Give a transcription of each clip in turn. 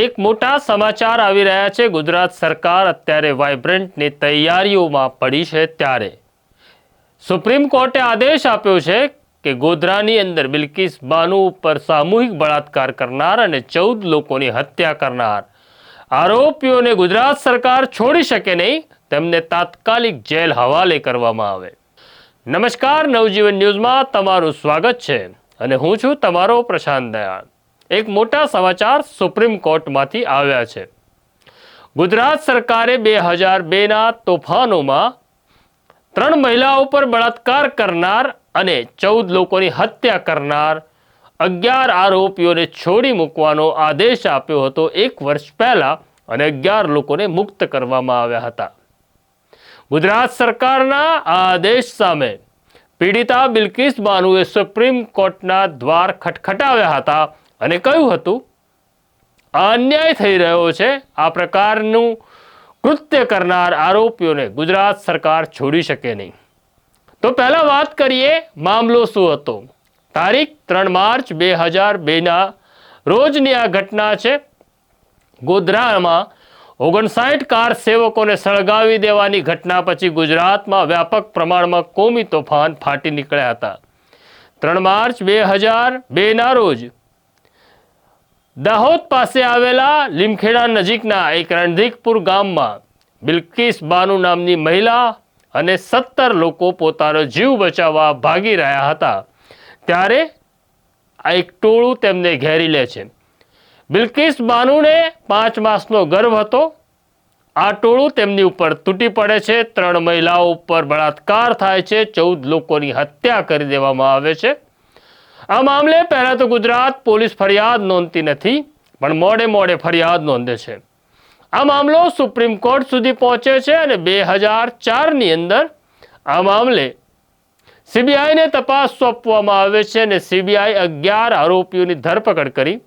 એક મોટા સમાચાર આવી રહ્યા છે. ગુજરાત સરકાર અત્યારે વાઇબ્રન્ટની તૈયારીઓમાં પડી છે ત્યારે. સુપ્રીમ કોર્ટે આદેશ આપ્યો છે કે ગોધરાની અંદર બિલકિસ બાનુ ઉપર સામૂહિક બળાત્કાર કરનાર અને ચૌદ લોકોની હત્યા કરનાર. આરોપીઓને ગુજરાત સરકાર છોડી શકે નહીં. તેમને તાત્કાલિક જેલ હવાલે કરવામાં આવે. નમસ્કાર. નવજીવન ન્યૂઝમાં તમારું સ્વાગત છે અને હું છું તમારો પ્રશાંત દયાળ. એક મોટા સમાચાર સુપ્રીમ કોર્ટમાંથી આવ્યા છે. ગુજરાત સરકારે બે હજાર બેના તોફાનોમાં ત્રણ મહિલાઓ પર બળાત્કાર કરનાર અને ચૌદ લોકોની હત્યા કરનાર અગિયાર આરોપીઓને છોડી મૂકવાનો આદેશ આપ્યો હતો એક વર્ષ પહેલા અને અગિયાર લોકોને મુક્ત કરવામાં આવ્યા હતા. ગુજરાત સરકારના આ આદેશ સામે પીડિતા બિલકિસ બાનુએ સુપ્રીમ કોર્ટના દ્વાર ખટખટાવ્યા હતા અને કહ્યું હતું, આ અન્યાય થઈ રહ્યો છે. આ પ્રકારનું કૃત્ય કરનાર આરોપીઓને ગુજરાત સરકાર છોડી શકે નહીં. તો પહેલાં વાત કરીએ મામલો શું હતો. તારીખ ત્રણ માર્ચ બે હજાર બેના રોજની આ ઘટના છે. ગોધરામાં ઓગણસાઠ કાર સેવકોને સળગાવી દેવાની ઘટના પછી ગુજરાતમાં વ્યાપક પ્રમાણમાં કોમી તોફાન ફાટી નીકળ્યા હતા. ત્રણ માર્ચ બે હજાર બેના રોજ દાહોદ પાસે આવેલા લીમખેડા નજીકના એક રણધીકપુર ગામમાં બિલકિસ બાનુ નામની મહિલા અને સત્તર લોકો પોતાનો જીવ બચાવવા ભાગી રહ્યા હતા. ત્યારે આ એક ટોળું તેમને ઘેરી લે છે. બિલકિસ બાનુને પાંચ માસનો ગર્ભ હતો. આ ટોળું તેમની ઉપર તૂટી પડે છે. ત્રણ મહિલાઓ ઉપર બળાત્કાર થાય છે. ચૌદ લોકોની હત્યા કરી દેવામાં આવે છે. આ મામલે પહેલાં તો ગુજરાત પોલીસ ફરિયાદ નોંધતી નથી, પણ મોડે મોડે ફરિયાદ નોંધે છે. આ મામલો સુપ્રીમ કોર્ટ સુધી પહોંચે છે અને બે હજાર ચારની અંદર આ મામલે સીબીઆઈને તપાસ સોંપવામાં આવે છે અને સીબીઆઈ અગિયાર આરોપીઓની ધરપકડ કરી.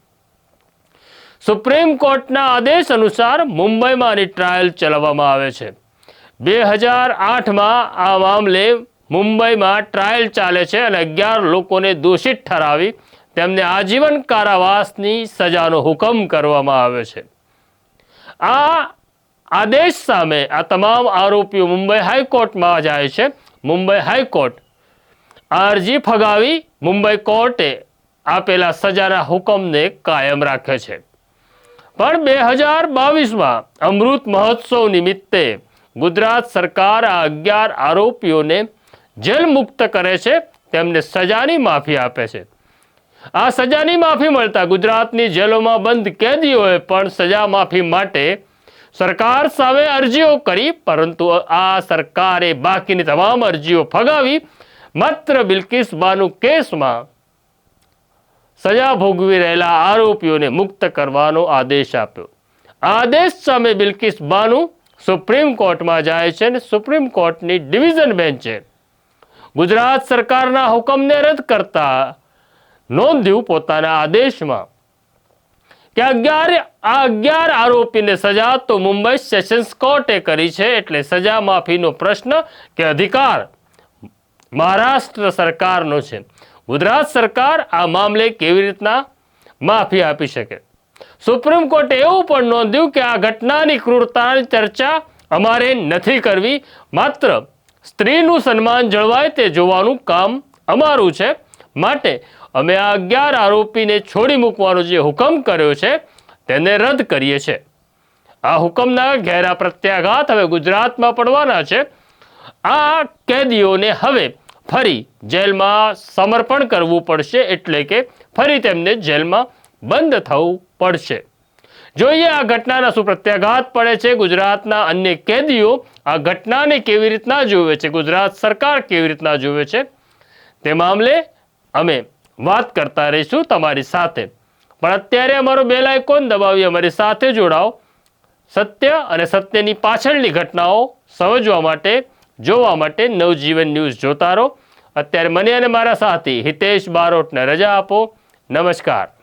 સુપ્રીમ કોર્ટના આદેશ અનુસાર મુંબઈમાં આની ટ્રાયલ ચલાવવામાં આવે છે. બે હજાર આઠમાં આ મામલે મુંબઈમાં ટ્રાયલ ચાલે છે અને અગિયાર લોકોને દોષિત ઠરાવી તેમને આજીવન કારાવાસની સજાનો હુકમ કરવામાં આવે છે. આ આદેશ સામે આ તમામ આરોપીઓ મુંબઈ હાઈકોર્ટમાં જાય છે. મુંબઈ હાઈકોર્ટ અરજી ફગાવી મુંબઈ કોર્ટે આપેલા સજાના હુકમને કાયમ રાખે છે. પણ બે હજાર બાવીસમાં અમૃત મહોત્સવ નિમિત્તે ગુજરાત સરકાર આ અગિયાર આરોપીઓને જેલ મુક્ત કરે છે, તેમને સજાની માફી આપે છે. આ સજાની માફી મળતા ગુજરાતની જેલોમાં બંધ કેદીઓએ પણ સજા માફી માટે સરકાર સામે અરજીઓ કરી, પરંતુ આ સરકારે બાકીની તમામ અરજીઓ ફગાવી. માત્ર બિલકિસ બાનુ કેસમાં સજા ભોગવી રહેલા આરોપીઓને મુક્ત કરવાનો આદેશ આપ્યો. આદેશ સામે બિલકિસ બાનુ સુપ્રીમ કોર્ટમાં જાય છે અને સુપ્રીમ કોર્ટની ડિવિઝન બેન્ચે ગુજરાત સરકારના હુકમને રદ કરતા નોંધ્યું પોતાના આદેશમાં કે અગિયાર આ અગિયાર આરોપીને સજા તો મુંબઈ સેશન્સ કોર્ટે કરી છે એટલે સજા માફીનો પ્રશ્ન કે અધિકાર મહારાષ્ટ્ર સરકારનો છે. ગુજરાત સરકાર આ મામલે કેવી રીતના માફી આપી શકે? સુપ્રીમ કોર્ટે એવું પણ નોંધ્યું કે આ ઘટનાની ક્રૂરતાની ચર્ચા અમારે નથી કરવી, માત્ર સ્ત્રીનું સન્માન જળવાય તે જોવાનું કામ અમારું છે. માટે અમે આ અગિયાર આરોપીને છોડી મૂકવાનો જે હુકમ કર્યો છે, તેને રદ કરીએ છીએ. આ હુકમના ઘેરા પ્રત્યાઘાત હવે ગુજરાતમાં પડવાના છે. આ કેદીઓને હવે ફરી જેલમાં સમર્પણ કરવું પડશે, એટલે કે ફરી તેમને જેલમાં બંધ થવું પડશે. જોઈએ, આ ઘટનાના શું પ્રત્યાઘાત પડે છે? ગુજરાતના અન્ય કેદીઓ આ ઘટનાને કેવી રીતના જોવે છે? ગુજરાત સરકાર કેવી રીતના જોવે છે? તે મામલે અમે વાત કરતા રહીશું તમારી સાથે. પણ અત્યારે અમારો બેલ આઇકોન દબાવી અમારી સાથે જોડાઓ. સત્ય અને સત્યની પાછળની ઘટનાઓ સમજવા માટે, જોવા માટે નવજીવન ન્યૂઝ જોતા રહો. અત્યારે મને અને મારા સાથી હિતેશ બારોટને રજા આપો. નમસ્કાર.